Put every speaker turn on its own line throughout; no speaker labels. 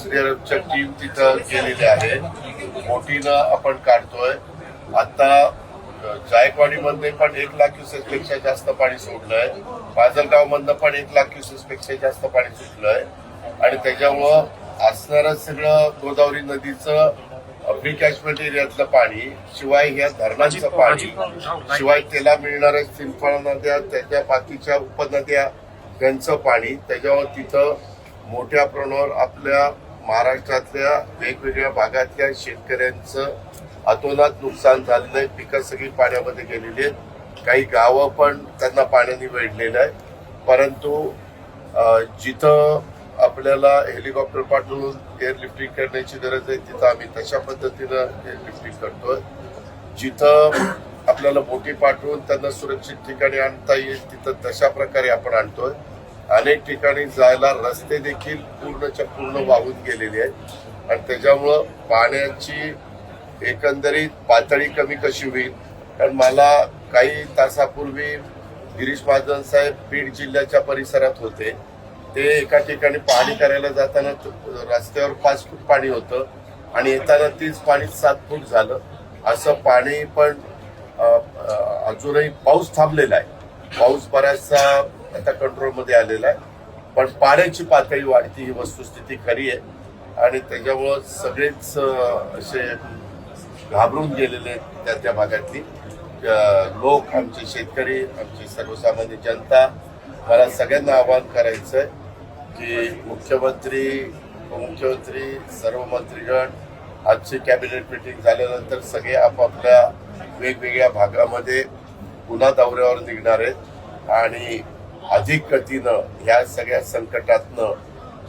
एसडीआरएफच्या team तिथं गेलेली आहे. बोटीनं आपण काढतोय. आता जायकवाडी मध्ये पण एक लाख क्युसेस पेक्षा जास्त पाणी सोडलंय. पाजलगाव मधनं पण एक लाख क्युसेस पेक्षा जास्त पाणी सुटलंय. आणि त्याच्यामुळं असणारं सगळं गोदावरी नदीचं प्री कॅचमेंट एरियातलं पाणी शिवाय ह्या धरणांचं पाणी शिवाय त्याला मिळणाऱ्या सिंपळ नद्या त्याच्या बाकीच्या उपनद्या त्यांचं पाणी त्याच्यावर तिथं मोठ्या प्रमाणावर आपल्या महाराष्ट्रातल्या वेगवेगळ्या भागातल्या शेतकऱ्यांचं अतोनात नुकसान झालेलं आहे. पिकं सगळी पाण्यामध्ये गेलेली आहेत. काही गावं पण त्यांना पाण्याने वेढलेलं आहे. परंतु जिथं आपल्याला हेलिकॉप्टर पाठवून एअरलिफ्टिंग करण्याची गरज आहे तिथं आम्ही तशा पद्धतीनं एअरलिफ्टिंग करतोय. जिथं आपल्याला बोटी पाठवून त्यांना सुरक्षित ठिकाणी आणता येईल तिथं तशा प्रकारे आपण आणतोय. अनेक ठिकाणी जायला रस्ते देखील पूर्णच्या पूर्ण वाहून गेलेले आहेत. आणि त्याच्यामुळं पाण्याची एकंदरीत पातळी कमी कशी होईल? कारण मला काही तासापूर्वी गिरीश महाजन साहेब बीड जिल्ह्याच्या परिसरात होते. ते एका ठिकाणी पाहणी करायला जाताना रस्त्यावर पाच फूट पाणी होतं आणि येताना तीच पाणी सात फूट झालं. असं पाणी पण अजूनही पाऊस थांबलेला आहे. पाऊस बराचसा आता कंट्रोलमध्ये आलेला आहे. पण पाण्याची पातळी वाढती ही वस्तुस्थिती खरी आहे. आणि त्याच्यामुळं सगळेच असे घाबरून गेलेले आहेत त्या त्या भागातली. लोक आमचे शेतकरी आमची सर्वसामान्य जनता मला सगळ्यांना आवाहन करायचं आहे की मुख्यमंत्री उपमुख्यमंत्री सर्व मंत्रीगण आजची कॅबिनेट मिटिंग झाल्यानंतर सगळे आपापल्या वेगवेगळ्या भागामध्ये पुन्हा दौऱ्यावर निघणार आहेत. आणि अधिक गतीनं ह्या सगळ्या संकटातनं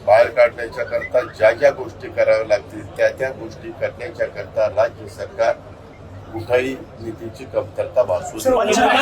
बाहेर काढण्याच्या करता ज्या ज्या गोष्टी कराव्या लागतील त्या त्या गोष्टी करण्याच्या करता राज्य सरकार कुठल्याही निधीची कमतरता भासू